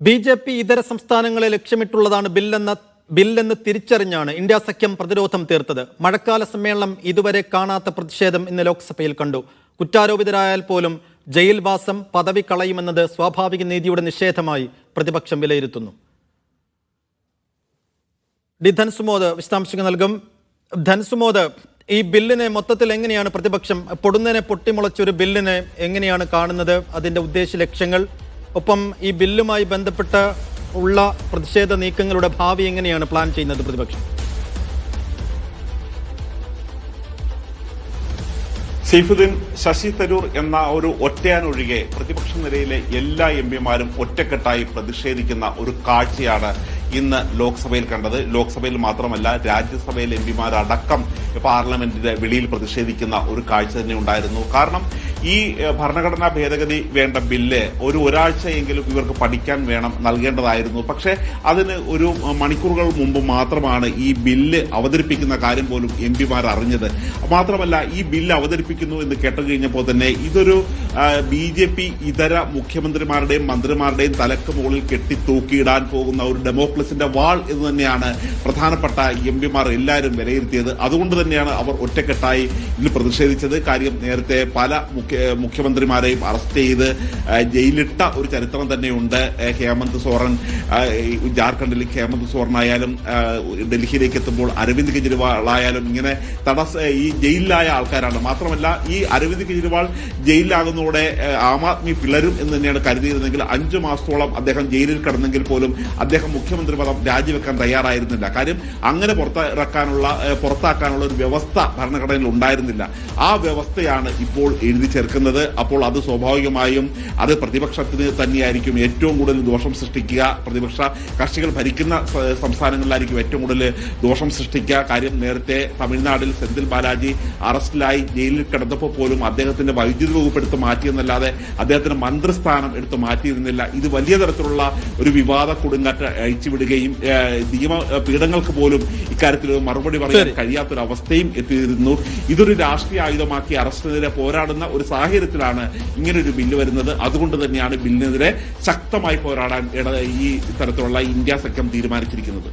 B J P ഇതര സംസ്ഥാനങ്ങളെ ലക്ഷ്യമിട്ടുള്ളതാണ് ബില്ലെന്ന ബില്ലെന്ന് തിരിച്ചറിഞ്ഞാണ് India സഖ്യം പ്രതിരോധം തീർത്തത്. മഴക്കാല സമ്മേളനം ഇതുവരെ കാണാത്ത പ്രതിഷേധം ഇന്ന് ലോക്സഭയിൽ കണ്ടു. കുറ്റാരോപിതരായാൽ പോലും ജയിൽവാസം പദവി കളയുമെന്നത് സ്വാഭാവിക നീതിയുടെ നിഷേധമായി പ്രതിപക്ഷം വിലയിരുത്തുന്നു. ഡി ധൻസുമോദ് വിശദാംശങ്ങൾ നൽകും. ധൻസുമോദ് ഈ ബില്ലിനെ മൊത്തത്തിൽ എങ്ങനെയാണ് പ്രതിപക്ഷം പൊടുന്നതിനെ പൊട്ടിമുളച്ച ഒരു ബില്ലിനെ എങ്ങനെയാണ് കാണുന്നത്? അതിന്റെ ഉദ്ദേശ ലക്ഷ്യങ്ങൾ ഒപ്പം ഈ ബില്ലുമായി ബന്ധപ്പെട്ട് ഉള്ള പ്രതിഷേധ നീക്കങ്ങളുടെ ഭാവി എങ്ങനെയാണ് പ്ലാൻ ചെയ്യുന്നത് പ്രതിപക്ഷം? സൈഫുദ്ദീൻ ശശി തരൂർ എന്ന ഒരു ഒറ്റയാനൊഴികെ പ്രതിപക്ഷ നിരയിലെ എല്ലാ എം പിമാരും ഒറ്റക്കെട്ടായി പ്രതിഷേധിക്കുന്ന ഒരു കാഴ്ചയാണ് ഇന്ന് ലോക്സഭയിൽ കണ്ടത്. ലോക്സഭയിൽ മാത്രമല്ല രാജ്യസഭയിലെ എം പിമാരടക്കം പാർലമെന്റിന്റെ വെളിയിൽ പ്രതിഷേധിക്കുന്ന ഒരു കാഴ്ച തന്നെ ഉണ്ടായിരുന്നു. കാരണം ഈ ഭരണഘടനാ ഭേദഗതി വേണ്ട ബില്ല് ഒരു ഒരാഴ്ചയെങ്കിലും ഇവർക്ക് പഠിക്കാൻ വേണം നൽകേണ്ടതായിരുന്നു. പക്ഷേ അതിന് ഒരു മണിക്കൂറുകൾ മുമ്പ് മാത്രമാണ് ഈ ബില്ല് അവതരിപ്പിക്കുന്ന കാര്യം പോലും എം പിമാർ അറിഞ്ഞത്. മാത്രമല്ല ഈ ബില്ല് അവതരിപ്പിക്കുന്നു എന്ന് കേട്ടു കഴിഞ്ഞപ്പോൾ തന്നെ ഇതൊരു ബി ജെ പി ഇതര മുഖ്യമന്ത്രിമാരുടെയും മന്ത്രിമാരുടെയും തലക്ക് മുകളിൽ കെട്ടി തൂക്കിയിടാൻ പോകുന്ന ഒരു ഡെമോക്രസിന്റെ വാൾ എന്ന് തന്നെയാണ് പ്രധാനപ്പെട്ട എം പിമാർ എല്ലാവരും വിലയിരുത്തിയത്. അതുകൊണ്ട് തന്നെയാണ് അവർ ഒറ്റക്കെട്ടായി ഇതിൽ പ്രതിഷേധിച്ചത്. കാര്യം നേരത്തെ പല മുഖ്യ മുഖ്യമന്ത്രിമാരെയും അറസ്റ്റ് ചെയ്ത് ജയിലിട്ട ഒരു ചരിത്രം തന്നെയുണ്ട്. ഹേമന്ത് സോറൻ ജാർഖണ്ഡിൽ ഹേമന്ത് സോറനായാലും ഡൽഹിയിലേക്ക് എത്തുമ്പോൾ അരവിന്ദ് കെജ്രിവാൾ ആയാലും ഇങ്ങനെ തടസ്സ ഈ ജയിലിലായ ആൾക്കാരാണ്. മാത്രമല്ല ഈ അരവിന്ദ് കെജ്രിവാൾ ജയിലിലാകുന്നതോടെ ആ, ആദ്മി പിളരും എന്ന് തന്നെയാണ് കരുതിയിരുന്നെങ്കിൽ അഞ്ചു മാസത്തോളം അദ്ദേഹം ജയിലിൽ കിടന്നെങ്കിൽ പോലും അദ്ദേഹം മുഖ്യമന്ത്രി പദം രാജിവെക്കാൻ തയ്യാറായിരുന്നില്ല. കാര്യം അങ്ങനെ പുറത്തിറക്കാനുള്ള പുറത്താക്കാനുള്ള ഒരു വ്യവസ്ഥ ഭരണഘടനയിൽ ഉണ്ടായിരുന്നില്ല. ആ വ്യവസ്ഥയാണ് ഇപ്പോൾ എഴുതി ചേർക്കുന്നത്. അപ്പോൾ അത് സ്വാഭാവികമായും അത് പ്രതിപക്ഷത്തിന് തന്നെയായിരിക്കും ഏറ്റവും കൂടുതൽ ദോഷം സൃഷ്ടിക്കുക. പ്രതിപക്ഷ കക്ഷികൾ ഭരിക്കുന്ന സംസ്ഥാനങ്ങളിലായിരിക്കും ഏറ്റവും കൂടുതൽ ദോഷം സൃഷ്ടിക്കുക. കാര്യം നേരത്തെ തമിഴ്നാട്ടിൽ സെന്തിൽ ബാലാജി അറസ്റ്റിലായി ജയിലിൽ കിടന്നപ്പോൾ പോലും അദ്ദേഹത്തിന്റെ വൈദ്യുതി വകുപ്പ് എടുത്ത് മാറ്റിയെന്നല്ലാതെ അദ്ദേഹത്തിന്റെ മന്ത്രിസ്ഥാനം എടുത്ത് മാറ്റിയിരുന്നില്ല. ഇത് വലിയ തരത്തിലുള്ള ഒരു വിവാദ കൊടുങ്കാറ്റ് അയച്ചുവിടുകയും നിയമ പീഠങ്ങൾക്ക് പോലും ഇക്കാര്യത്തിൽ ഒരു മറുപടി പറയാൻ ശരി. കഴിയാത്തൊരവസ്ഥയും എത്തിയിരുന്നു. ഇതൊരു രാഷ്ട്രീയ ആയുധമാക്കി അറസ്റ്റിനെതിരെ പോരാടുന്ന ഒരു സാഹചര്യത്തിലാണ് ഇങ്ങനൊരു ബില്ല് വരുന്നത്. അതുകൊണ്ട് തന്നെയാണ് ബില്ലിനെതിരെ ശക്തമായി പോരാടാൻ ഈ തരത്തിലുള്ള ഇന്ത്യ സഖ്യം തീരുമാനിച്ചിരിക്കുന്നത്.